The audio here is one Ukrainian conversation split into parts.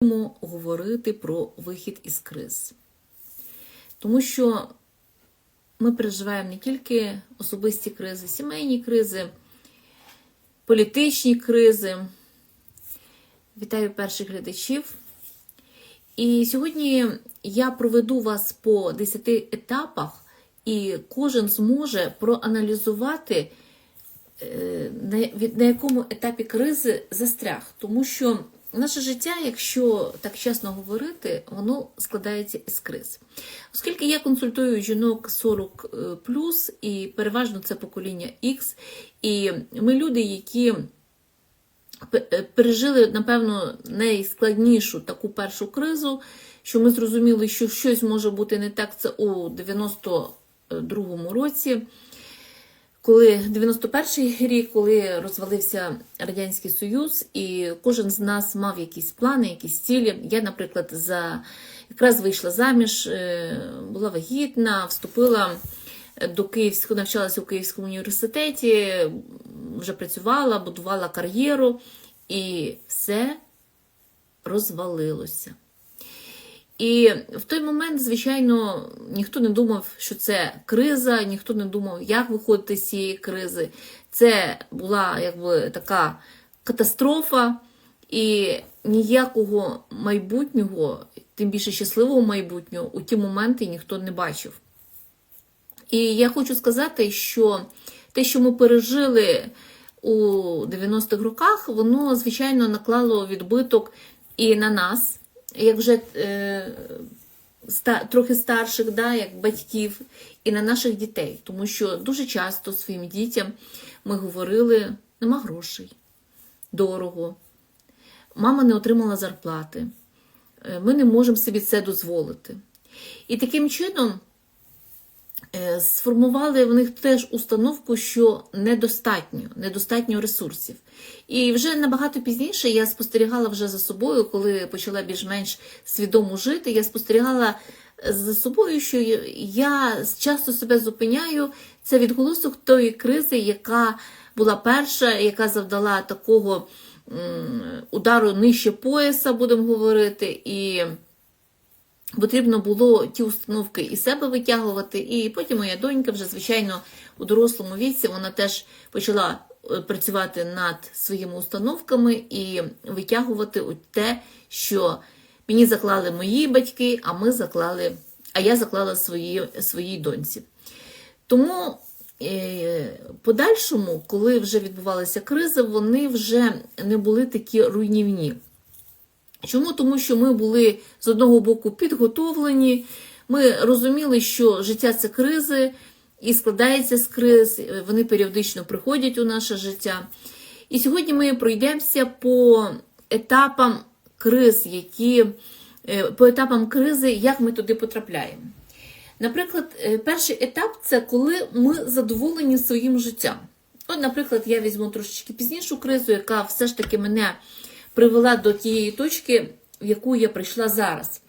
будемо говорити про вихід із криз. Тому що ми переживаємо не тільки особисті кризи, сімейні кризи, політичні кризи. Вітаю перших глядачів. І сьогодні я проведу вас по 10 етапах, і кожен зможе проаналізувати, е, на якому етапі кризи застряг. Тому що наше життя, якщо так чесно говорити, воно складається із криз. Оскільки я консультую жінок 40 плюс, і переважно це покоління X, і ми люди, які е, пережили, напевно, найскладнішу таку першу кризу, що ми зрозуміли, що щось може бути не так. Це у 92-му році, коли 91-й рік, коли розвалився Радянський Союз, і кожен з нас мав якісь плани, якісь цілі. Я, наприклад, за якраз вийшла заміж, е, була вагітна, вступила до Київського, навчалася у Київському університеті, вже працювала, будувала кар'єру, і все розвалилося. І в той момент, звичайно, ніхто не думав, що це криза, ніхто не думав, як виходити з цієї кризи. Це була якби така катастрофа, і ніякого майбутнього, тим більше щасливого майбутнього, у ті моменти ніхто не бачив. І я хочу сказати, що те, що ми пережили у 90-х роках, воно, звичайно, наклало відбиток і на нас, як вже е, ста, трохи старших, да, як батьків, і на наших дітей. Тому що дуже часто своїм дітям ми говорили, нема грошей, дорого, мама не отримала зарплати, е, ми не можемо собі це дозволити. І таким чином. Е, сформували в них теж установку, що недостатньо, недостатньо ресурсів. І вже набагато пізніше я спостерігала вже за собою, коли почала більш-менш свідомо жити, я спостерігала за собою, що я часто себе зупиняю. Це відголосок тої кризи, яка була перша, яка завдала такого удару нижче пояса, будемо говорити. і... Потрібно було ті установки і себе витягувати, і потім моя донька вже, звичайно, у дорослому віці вона теж почала е, працювати над своїми установками і витягувати те, що мені заклали мої батьки, а ми заклали, а я заклала свої, своїй доньці. Тому е, подальшому, коли вже відбувалася криза, вони вже не були такі руйнівні. Чому? Тому що ми були з одного боку підготовлені, ми розуміли, що життя це кризи і складається з криз, вони періодично приходять у наше життя. І сьогодні ми пройдемося по етапам криз, які, е, по етапам кризи, як ми туди потрапляємо. Наприклад, е, перший етап це коли ми задоволені своїм життям. От, наприклад, я візьму трошечки пізнішу кризу, яка все ж таки мене привела до тієї точки, в яку я прийшла зараз.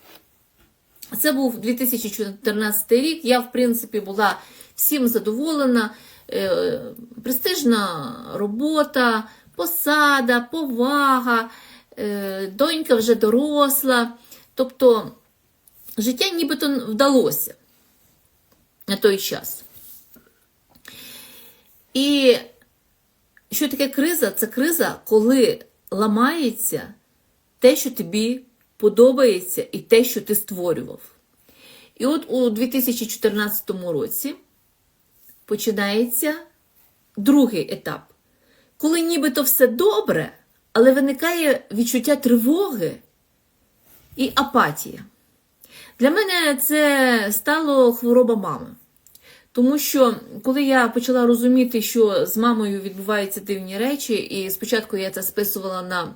Це був 2014 рік. Я, в принципі, була всім задоволена. Е, Престижна робота, посада, повага, е, донька вже доросла. Тобто життя нібито вдалося на той час. І що таке криза? Це криза, коли ламається те, що тобі подобається, і те, що ти створював. І от у 2014 році починається другий етап, коли нібито все добре, але виникає відчуття тривоги і апатія. Для мене це стало хвороба мами. Тому що коли я почала розуміти, що з мамою відбуваються дивні речі, і спочатку я це списувала на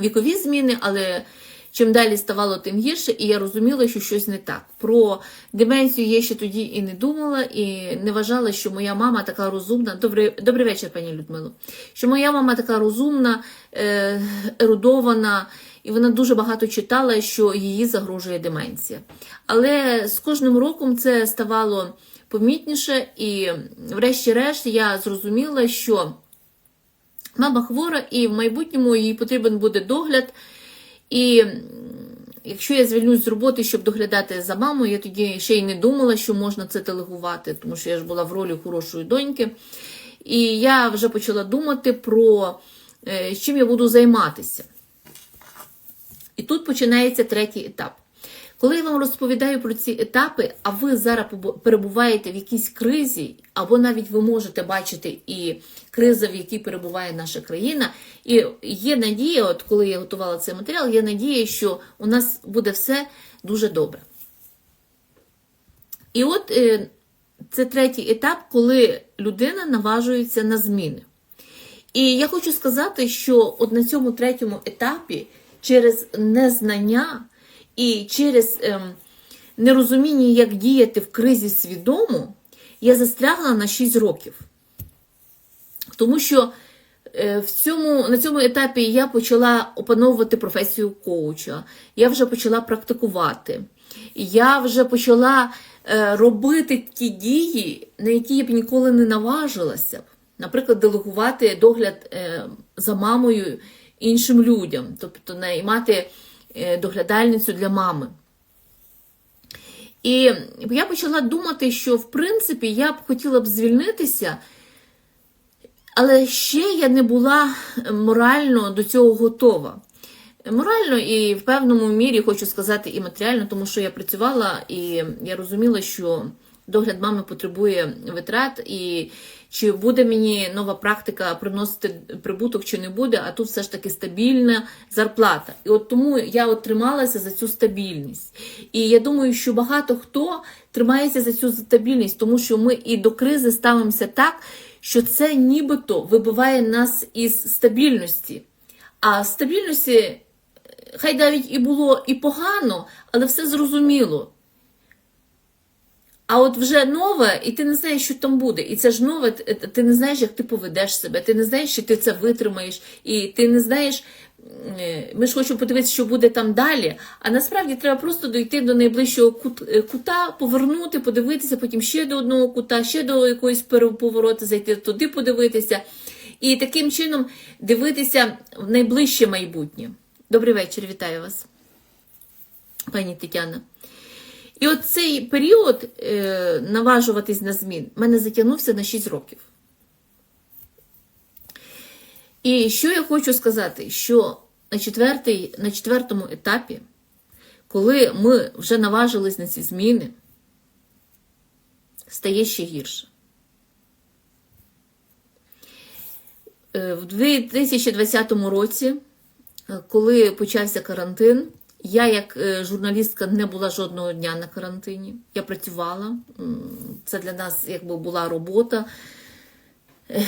вікові зміни, але чим далі ставало, тим гірше, і я розуміла, що щось не так. Про деменцію я ще тоді і не думала, і не вважала, що моя мама така розумна. Добрий, добрий вечір, пані Людмило. Що моя мама така розумна, е, ерудована. І вона дуже багато читала, що її загрожує деменція. Але з кожним роком це ставало помітніше, і, врешті-решт, я зрозуміла, що мама хвора, і в майбутньому їй потрібен буде догляд. І якщо я звільнюсь з роботи, щоб доглядати за мамою, я тоді ще й не думала, що можна це делегувати, тому що я ж була в ролі хорошої доньки. І я вже почала думати про е, чим я буду займатися. І тут починається третій етап. Коли я вам розповідаю про ці етапи, а ви зараз перебуваєте в якійсь кризі, або навіть ви можете бачити і криза, в якій перебуває наша країна, і є надія, от коли я готувала цей матеріал, є надія, що у нас буде все дуже добре. І от е, це третій етап, коли людина наважується на зміни. І я хочу сказати, що от на цьому третьому етапі через незнання і через ем, нерозуміння, як діяти в кризі свідомо, я застрягла на 6 років. Тому що е, в цьому, на цьому етапі я почала опановувати професію коуча, я вже почала практикувати, я вже почала е, робити ті дії, на які я б ніколи не наважилася. Наприклад, делегувати догляд е, за мамою іншим людям, тобто наймати е, доглядальницю для мами. І я почала думати, що в принципі я б хотіла б звільнитися, але ще я не була морально до цього готова. Морально і в певному мірі хочу сказати і матеріально, тому що я працювала і я розуміла, що догляд мами потребує витрат, і чи буде мені нова практика приносити прибуток, чи не буде, а тут все ж таки стабільна зарплата. І от тому я от трималася за цю стабільність. І я думаю, що багато хто тримається за цю стабільність, тому що ми і до кризи ставимося так, що це нібито вибиває нас із стабільності. А стабільності, хай навіть і було і погано, але все зрозуміло. А от вже нове, і ти не знаєш, що там буде. І це ж нове, ти не знаєш, як ти поведеш себе, ти не знаєш, що ти це витримаєш, і ти не знаєш. е, Ми ж хочемо подивитися, що буде там далі. А насправді треба просто дойти до найближчого е, кута, повернути, подивитися, потім ще до одного кута, ще до якоїсь переповороти, зайти туди, подивитися. І таким чином дивитися в найближче майбутнє. Добрий вечір, вітаю вас, пані Тетяна. І от цей період е, наважуватись на змін мене затягнувся на 6 років. І що я хочу сказати, що на, четвертий, на четвертому етапі, коли ми вже наважились на ці зміни, стає ще гірше. Е, В 2020 році, е, коли почався карантин, я, як е, журналістка, не була жодного дня на карантині. Я працювала. Це для нас якби була робота. Е,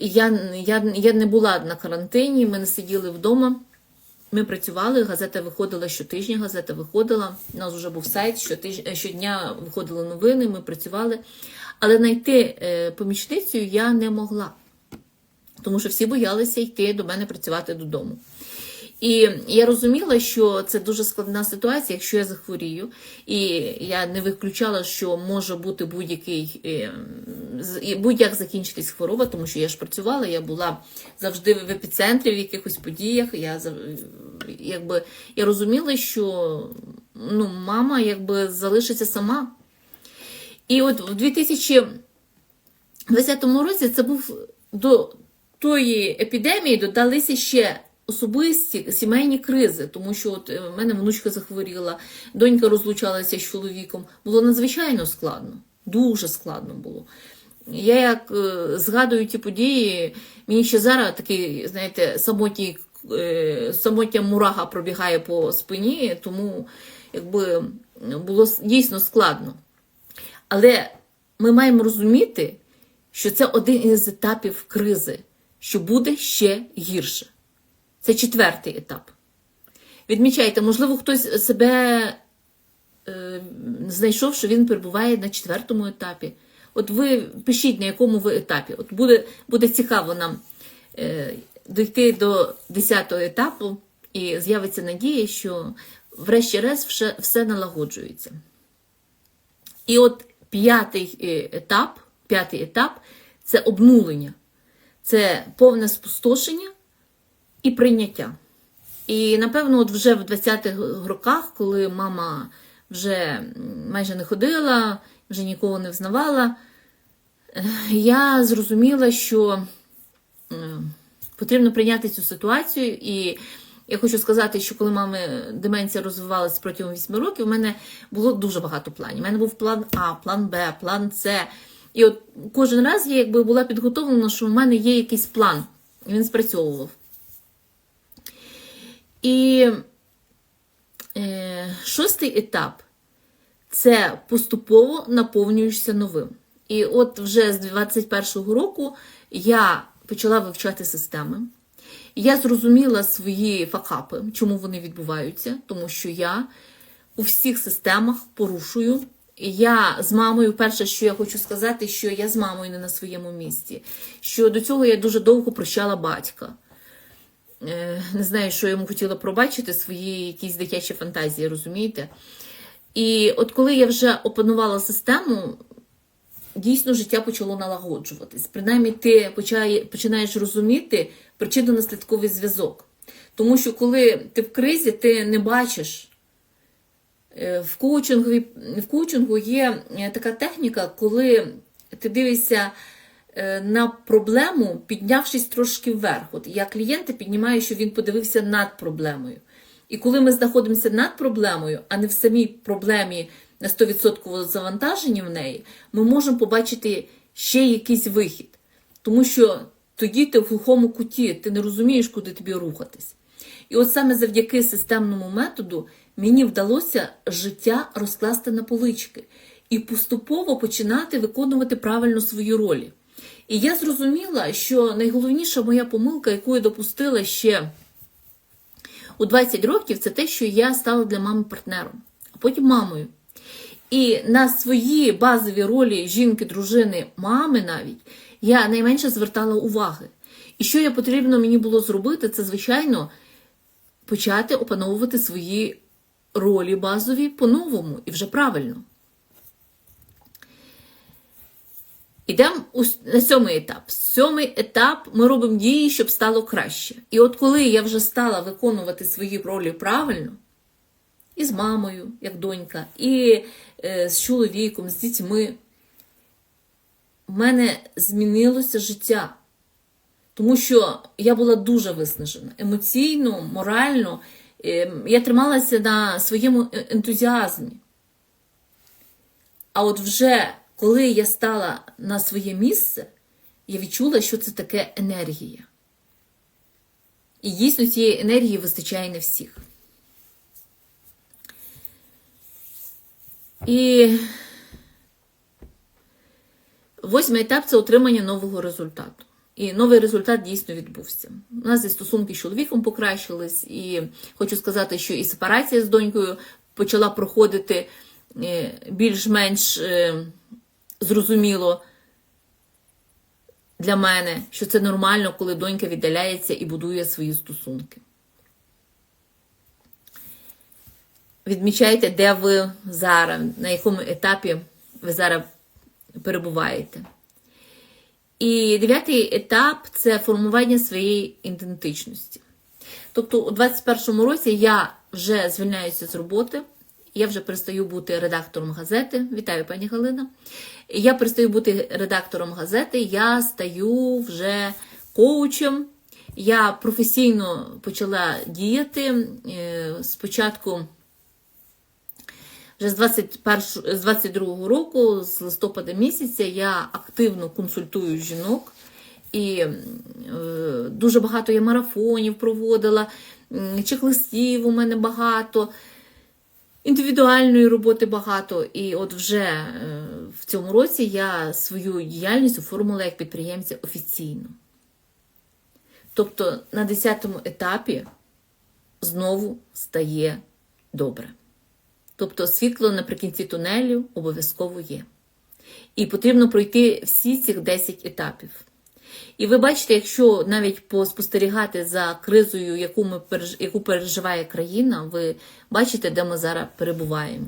Я, я, я не була на карантині, ми не сиділи вдома. Ми працювали, газета виходила щотижня, газета виходила. У нас вже був сайт, щотиж... щодня виходили новини, ми працювали. Але знайти е, помічницю я не могла, тому що всі боялися йти до мене працювати додому. І я розуміла, що це дуже складна ситуація, якщо я захворію, і я не виключала, що може бути будь-який е, будь-як закінчитись хвороба, тому що я ж працювала, я була завжди в епіцентрі в якихось подіях. Я якби я розуміла, що ну, мама якби залишиться сама. І от в 2020 році це був до тої епідемії додалися ще особисті сімейні кризи, тому що от е, в мене внучка захворіла, донька розлучалася з чоловіком. Було надзвичайно складно, дуже складно було. Я як е, згадую ті події, мені ще зараз такий, знаєте, самотній, е, самотня мурага пробігає по спині, тому якби було дійсно складно. Але ми маємо розуміти, що це один із етапів кризи, що буде ще гірше. Це четвертий етап. Відмічайте, можливо, хтось себе е, знайшов, що він перебуває на четвертому етапі. От ви пишіть, на якому ви етапі. От буде, буде цікаво нам е, дійти до 10-го етапу, і з'явиться надія, що врешті-решт все, все налагоджується. І от п'ятий е, етап, п'ятий етап це обнулення, це повне спустошення і прийняття. І напевно, от вже в 20-х роках, коли мама вже майже не ходила, вже нікого не взнавала, е, я зрозуміла, що потрібно прийняти цю ситуацію. І я хочу сказати, що коли мами деменція розвивалася протягом 8 років, у мене було дуже багато планів. У мене був план А, план Б, план С. І от кожен раз я якби була підготовлена, що в мене є якийсь план. І він спрацьовував. І е, шостий етап це поступово наповнюєшся новим. І от вже з 21-го року я почала вивчати системи. Я зрозуміла свої факапи, чому вони відбуваються, тому що я у всіх системах порушую. Я з мамою, перше, що я хочу сказати, що я з мамою не на своєму місці. Що до цього я дуже довго прощала батька. Е, Не знаю, що йому хотіла пробачити, свої якісь дитячі фантазії, розумієте? І от коли я вже опанувала систему, дійсно життя почало налагоджуватись. Принаймні, ти починаєш розуміти причинно-наслідковий зв'язок. Тому що коли ти в кризі, ти не бачиш. Е, В коучингові, в коучингу є е, така техніка, коли ти дивишся на проблему, піднявшись трошки вверх. От я клієнта піднімаю, що він подивився над проблемою. І коли ми знаходимося над проблемою, а не в самій проблемі на 100% завантажені в неї, ми можемо побачити ще якийсь вихід. Тому що тоді ти в глухому куті, ти не розумієш, куди тобі рухатись. І от саме завдяки системному методу мені вдалося життя розкласти на полички і поступово починати виконувати правильно свої ролі. І я зрозуміла, що найголовніша моя помилка, яку я допустила ще у 20 років, це те, що я стала для мами партнером, а потім мамою. І на свої базові ролі жінки, дружини, мами навіть я найменше звертала уваги. І що я потрібно мені було зробити, це, звичайно, почати опановувати свої ролі базові по-новому і вже правильно. Ідемо на сьомий етап. Сьомий етап ми робимо дії, щоб стало краще. І от коли я вже стала виконувати свої ролі правильно, і з мамою, як донька, і е, з чоловіком, з дітьми, в мене змінилося життя. Тому що я була дуже виснажена емоційно, морально. Е, Я трималася на своєму е- ентузіазмі. А от вже коли я стала на своє місце, я відчула, що це таке енергія. І дійсно цієї енергії вистачає не всіх. І восьмий етап це отримання нового результату. І новий результат дійсно відбувся. У нас і стосунки з чоловіком покращились, і хочу сказати, що і сепарація з донькою почала проходити е, більш-менш е, зрозуміло для мене, що це нормально, коли донька віддаляється і будує свої стосунки. Відмічайте, де ви зараз, на якому етапі ви зараз перебуваєте. І дев'ятий етап це формування своєї ідентичності. Тобто, у 21-му році я вже звільняюся з роботи, я вже перестаю бути редактором газети. Вітаю, пані Галина. Я перестаю бути редактором газети, я стаю вже коучем. Я професійно почала діяти. Е, Спочатку вже з 21, з 22 року, з листопада місяця, я активно консультую жінок. І е, дуже багато я марафонів проводила, чек-листів у мене багато, індивідуальної роботи багато. І от вже е, в цьому році я свою діяльність оформила як підприємця офіційно. Тобто на 10-му етапі знову стає добре. Тобто світло наприкінці тунелю обов'язково є. І потрібно пройти всі цих 10 етапів. І ви бачите, якщо навіть поспостерігати за кризою, яку, ми яку переживає країна, ви бачите, де ми зараз перебуваємо.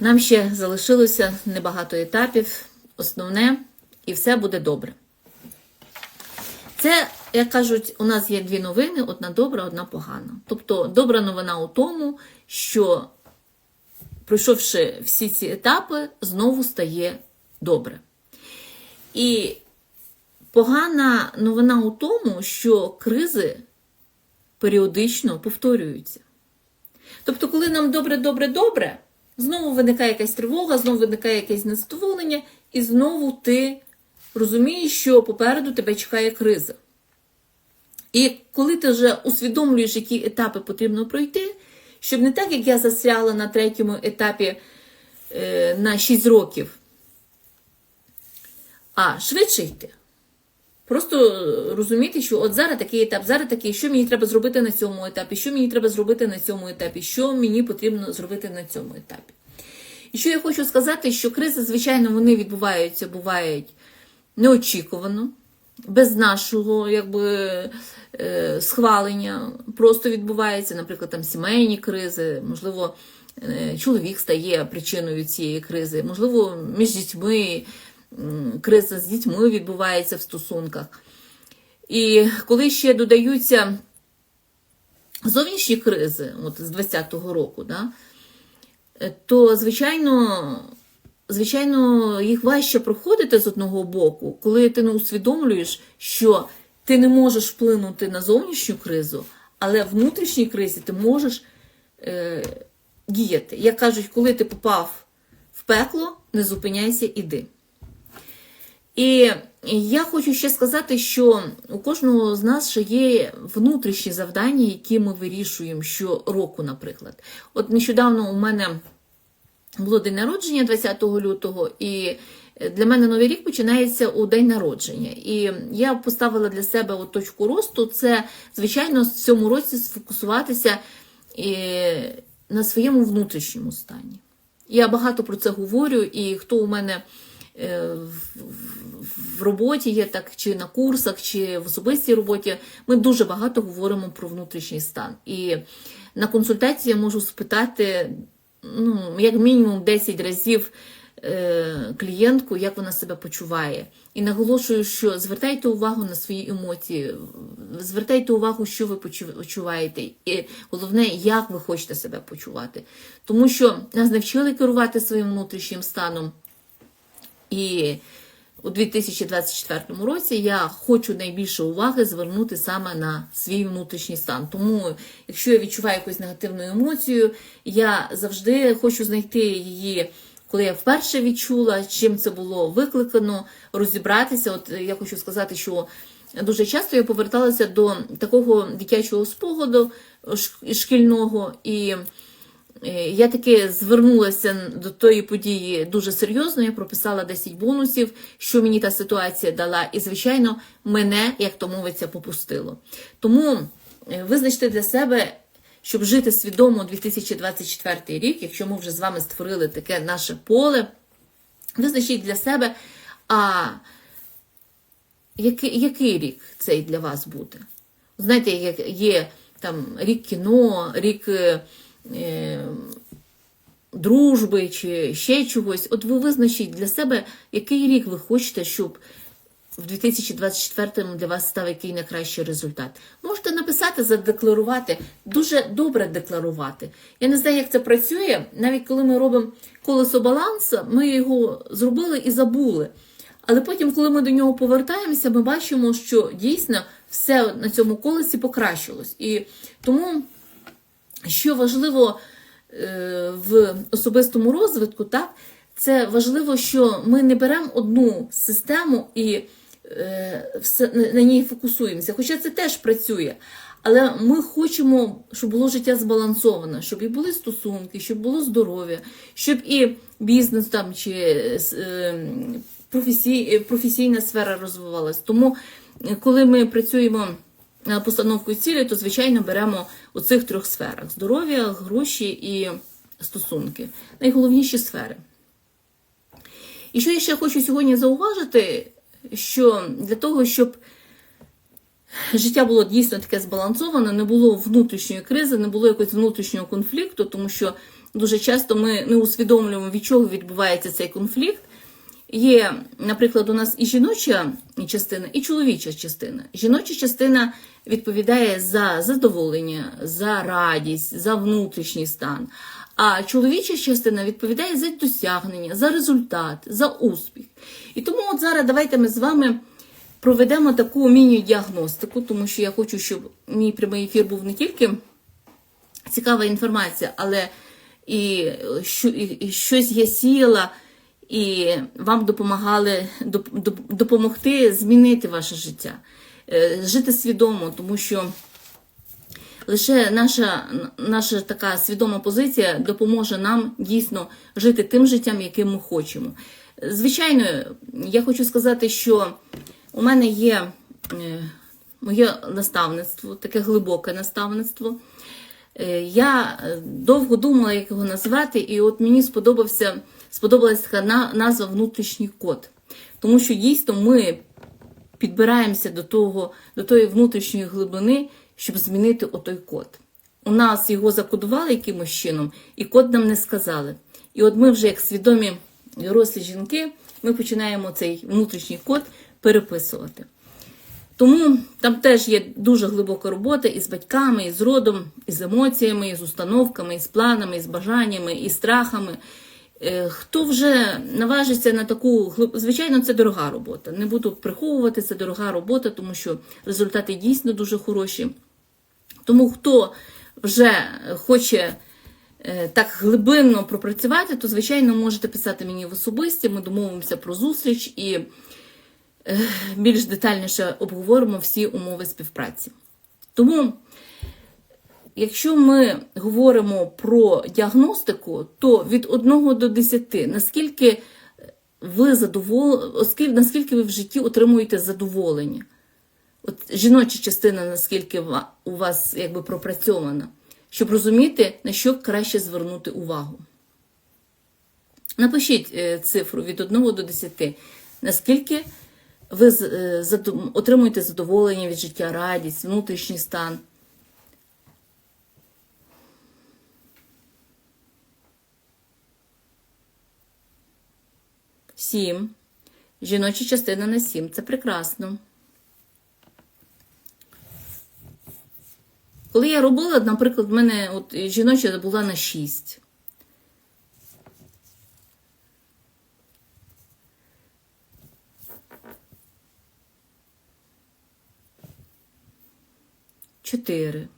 Нам ще залишилося небагато етапів, основне, і все буде добре. Це як кажуть, у нас є дві новини: одна добра, одна погана. Тобто, добра новина у тому, що пройшовши всі ці етапи, знову стає добре. І погана новина у тому, що кризи періодично повторюються. Тобто, коли нам добре, добре, добре, знову виникає якась тривога, знову виникає якесь незадоволення, і знову ти розумієш, що попереду тебе чекає криза. І коли ти вже усвідомлюєш, які етапи потрібно пройти, щоб не так, як я застряла на третьому етапі е, на 6 років, а швидше йти. Просто розуміти, що от зараз такий етап, зараз такий, що мені треба зробити на цьому етапі, що мені треба зробити на цьому етапі, що мені потрібно зробити на цьому етапі. І що я хочу сказати, що кризи, звичайно, вони відбуваються, бувають неочікувано, без нашого якби, е, схвалення. Просто відбувається, наприклад, там сімейні кризи, можливо, е, чоловік стає причиною цієї кризи, можливо, між дітьми криза з дітьми відбувається в стосунках. І коли ще додаються зовнішні кризи, от з 20-го року, да, е, то, звичайно, звичайно, їх важче проходити з одного боку, коли ти не усвідомлюєш, що ти не можеш вплинути на зовнішню кризу, але в внутрішній кризі ти можеш е, діяти. Як кажуть, коли ти попав в пекло, не зупиняйся, іди. І я хочу ще сказати, що у кожного з нас ще є внутрішні завдання, які ми вирішуємо щороку, наприклад. От нещодавно у мене було день народження 20 лютого, і для мене новий рік починається у день народження. І я поставила для себе от точку росту. Це, звичайно, в цьому році сфокусуватися на своєму внутрішньому стані. Я багато про це говорю, і хто у мене е, в- роботі є, так чи на курсах, чи в особистій роботі, ми дуже багато говоримо про внутрішній стан. І на консультації я можу спитати ну, як мінімум 10 разів е, клієнтку, як вона себе почуває. І наголошую, що звертайте увагу на свої емоції, звертайте увагу, що ви почуваєте, і головне, як ви хочете себе почувати. Тому що нас не вчили керувати своїм внутрішнім станом. І у 2024 році я хочу найбільше уваги звернути саме на свій внутрішній стан. Тому, якщо я відчуваю якусь негативну емоцію, я завжди хочу знайти її. Коли я вперше відчула, чим це було викликано, розібратися. От я хочу сказати, що дуже часто я поверталася до такого дитячого спогаду шк- шкільного, і Я таки звернулася до тої події дуже серйозно. Я прописала 10 бонусів, що мені та ситуація дала, і, звичайно, мене, як то мовиться, попустило. Тому е, визначте для себе, щоб жити свідомо 2024 рік, якщо ми вже з вами створили таке наше поле, визначіть для себе, а який, який рік цей для вас буде. Знаєте, як є там рік кіно, рік е, е, дружби чи ще чогось. От ви визначіть для себе, який рік ви хочете, щоб в 2024 для вас став який найкращий результат. Можете написати, задекларувати, дуже добре декларувати. Я не знаю, як це працює. Навіть коли ми робимо колесо балансу, ми його зробили і забули. Але потім, коли ми до нього повертаємося, ми бачимо, що дійсно все на цьому колесі покращилось. І тому, що важливо е, в особистому розвитку, так, це важливо, що ми не беремо одну систему і е, на- ній фокусуємося. Хоча це теж працює. Але ми хочемо, щоб було життя збалансоване, щоб і були стосунки, щоб було здоров'я, щоб і бізнес там чи е, професій, професійна сфера розвивалась. Тому, коли ми працюємо над постановкою цілі, то звичайно беремо у цих трьох сферах: здоров'я, гроші і стосунки. Найголовніші сфери. І що я ще хочу сьогодні зауважити, що для того, щоб життя було дійсно таке збалансоване, не було внутрішньої кризи, не було якогось внутрішнього конфлікту, тому що дуже часто ми не усвідомлюємо, від чого відбувається цей конфлікт. Є, наприклад, у нас і жіноча частина, і чоловіча частина. Жіноча частина відповідає за задоволення, за радість, за внутрішній стан. А чоловіча частина відповідає за досягнення, за результат, за успіх. І тому от зараз давайте ми з вами проведемо таку міні-діагностику, тому що я хочу, щоб мій прямий ефір був не тільки цікава інформація, але і, і щось я сіяла, і вам допомагали доп- доп- допомогти змінити ваше життя, Е, жити свідомо, тому що лише наша, наша така свідома позиція допоможе нам дійсно жити тим життям, яким ми хочемо. Звичайно, я хочу сказати, що у мене є е, моє наставництво, таке глибоке наставництво. Е, Я довго думала, як його назвати, і от мені сподобався, сподобалася така назва внутрішній код. Тому що дійсно ми підбираємося до, того, до тої внутрішньої глибини, щоб змінити отой код. У нас його закодували якимось чином, і код нам не сказали. І от ми вже, як свідомі дорослі жінки, ми починаємо цей внутрішній код переписувати. Тому там теж є дуже глибока робота і з батьками, і з родом, і з емоціями, і з установками, і з планами, і з бажаннями, і страхами. Е, Хто вже наважиться на таку звичайно, це дорога робота. Не буду приховувати, це дорога робота, тому що результати дійсно дуже хороші. Тому хто вже хоче е, так глибинно пропрацювати, то звичайно можете писати мені в особисті. Ми домовимося про зустріч і е, більш детальніше обговоримо всі умови співпраці. Тому, якщо ми говоримо про діагностику, то від 1 до 10, наскільки ви задовол... наскільки ви в житті отримуєте задоволення? От жіноча частина, наскільки у вас якби пропрацьована, щоб розуміти, на що краще звернути увагу. Напишіть е, цифру від 1 до 10. Наскільки ви е, отримуєте задоволення від життя, радість, внутрішній стан. Сім. Жіноча частина на сім. Це прекрасно. Коли я робила, наприклад, в мене от жіноча була на 6. Чотири.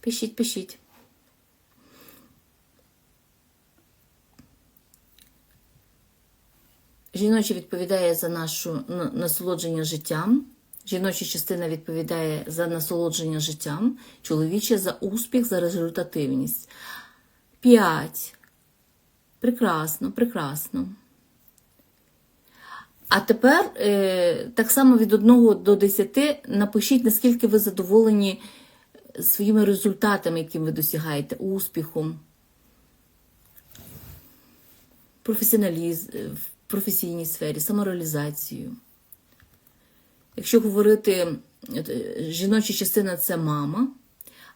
Пишіть, пишіть. Жіноче відповідає за нашу насолодження життям. Жіноча частина відповідає за насолодження життям, чоловіча за успіх, за результативність. П'ять. Прекрасно, прекрасно. А тепер е, так само від 1 до 10 напишіть, наскільки ви задоволені своїми результатами, яким ви досягаєте, успіхом, професіоналіз... професійній сфері, самореалізацією. Якщо говорити, е, жіноча частина це мама,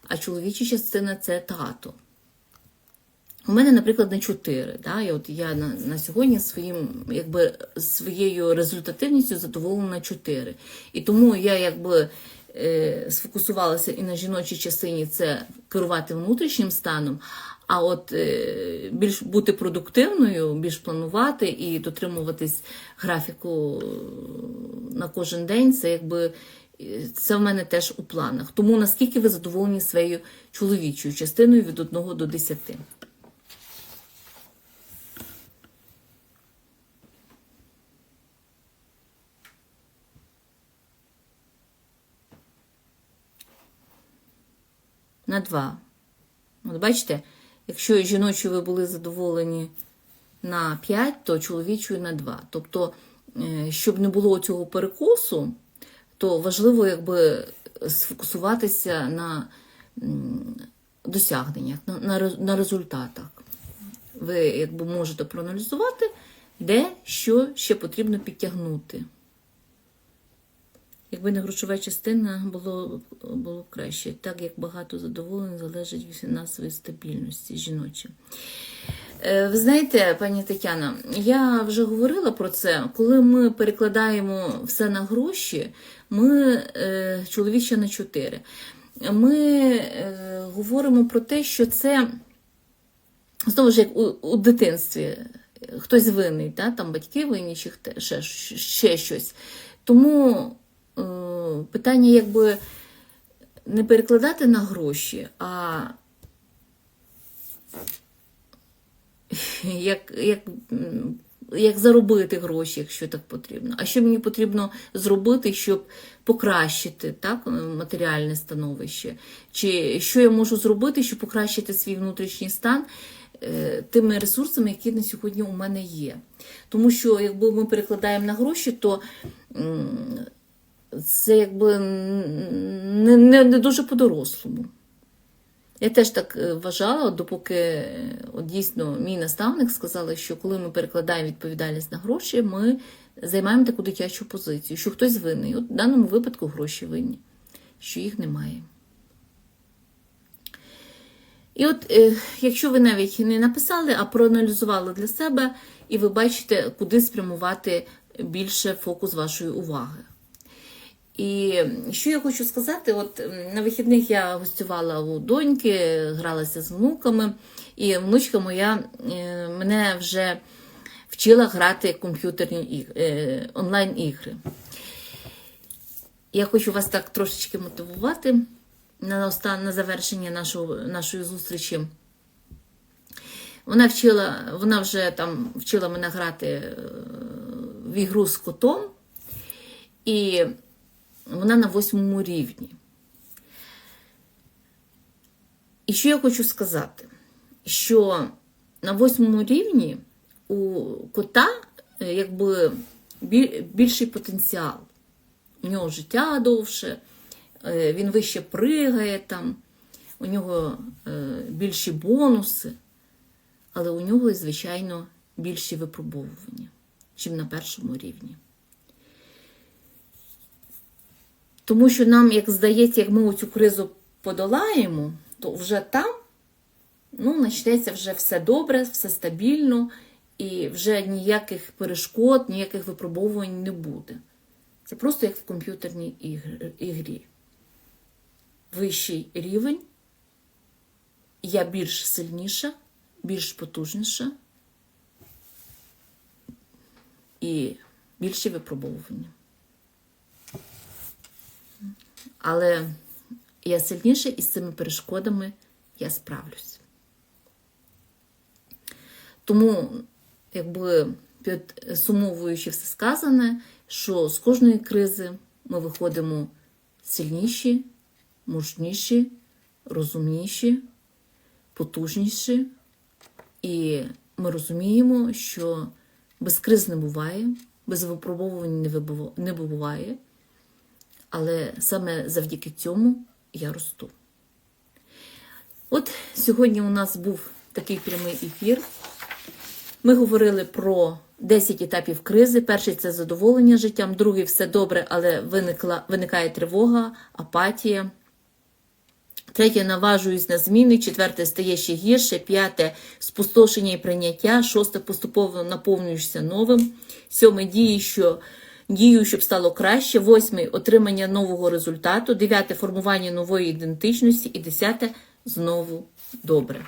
а чоловіча частина це тато. У мене, наприклад, на 4. Да? І от я на, на сьогодні своїм, якби, своєю результативністю задоволена 4. І тому я якби сфокусувалася і на жіночій частині це керувати внутрішнім станом, а от е, більш бути продуктивною, більш планувати і дотримуватись графіку е, на кожен день, це якби. е, Це в мене теж у планах. Тому наскільки ви задоволені своєю чоловічою частиною від 1 до 10? На 2. От бачите, якщо жіночою ви були задоволені на 5, то чоловічою на 2. Тобто, е, щоб не було цього перекосу, то важливо якби сфокусуватися на досягненнях, на результатах. Ви якби можете проаналізувати, де що ще потрібно підтягнути. Як якби не грошова частина, було, було краще. Так як багато задоволень залежить від фінансової стабільності жіночі. Е, Ви знаєте, пані Тетяна, я вже говорила про це. Коли ми перекладаємо все на гроші, ми е, чоловіча на 4. Ми е, говоримо про те, що це знову ж як у, у дитинстві. Хтось винний, та? там батьки винні, чи ще, ще щось. Тому питання якби не перекладати на гроші, а як, як, як заробити гроші, якщо так потрібно. А що мені потрібно зробити, щоб покращити так, матеріальне становище? Чи що я можу зробити, щоб покращити свій внутрішній стан е, тими ресурсами, які на сьогодні у мене є? Тому що якби ми перекладаємо на гроші, то це якби не, не, не дуже по-дорослому. Я теж так е, вважала, допоки е, от дійсно мій наставник сказала, що коли ми перекладаємо відповідальність на гроші, ми займаємо таку дитячу позицію, що хтось винний. От в даному випадку гроші винні, що їх немає. І от, е, якщо ви навіть не написали, а проаналізували для себе, і ви бачите, куди спрямувати більше фокус вашої уваги. І що я хочу сказати, от на вихідних я гостювала у доньки, гралася з внуками, і внучка моя е, мене вже вчила грати комп'ютерні е, онлайн-ігри. Я хочу вас так трошечки мотивувати на, остан- на завершення нашого, нашої зустрічі. Вона вчила, вона вже там вчила мене грати е, в ігру з котом. І вона на восьмому рівні. І що я хочу сказати? Що на восьмому рівні у кота е, якби більший потенціал. У нього життя довше, е, він вище пригає там, у нього е, більші бонуси, але у нього, звичайно, більші випробовування, чим на першому рівні. Тому що нам, як здається, як ми цю кризу подолаємо, то вже там ну, почнеться вже все добре, все стабільно, і вже ніяких перешкод, ніяких випробовувань не буде. Це просто як в комп'ютерній ігрі. Вищий рівень, я більш сильніша, більш потужніша і більші випробовування. Але я сильніша і з цими перешкодами я справлюсь. Тому, якби підсумовуючи все сказане, що з кожної кризи ми виходимо сильніші, мужніші, розумніші, потужніші, і ми розуміємо, що без криз не буває, без вибув- не буває. Але саме завдяки цьому я росту. От сьогодні у нас був такий прямий ефір. Ми говорили про 10 етапів кризи. Перший це задоволення життям, другий все добре, але виникла, виникає тривога, апатія. Третє наважуюсь на зміни, четверте стає ще гірше, п'яте спустошення і прийняття, шосте поступово наповнюєшся новим, сьоме дії, що дію, щоб стало краще, восьмий. Отримання нового результату, дев'яте. Формування нової ідентичності. І десяте. Знову добре.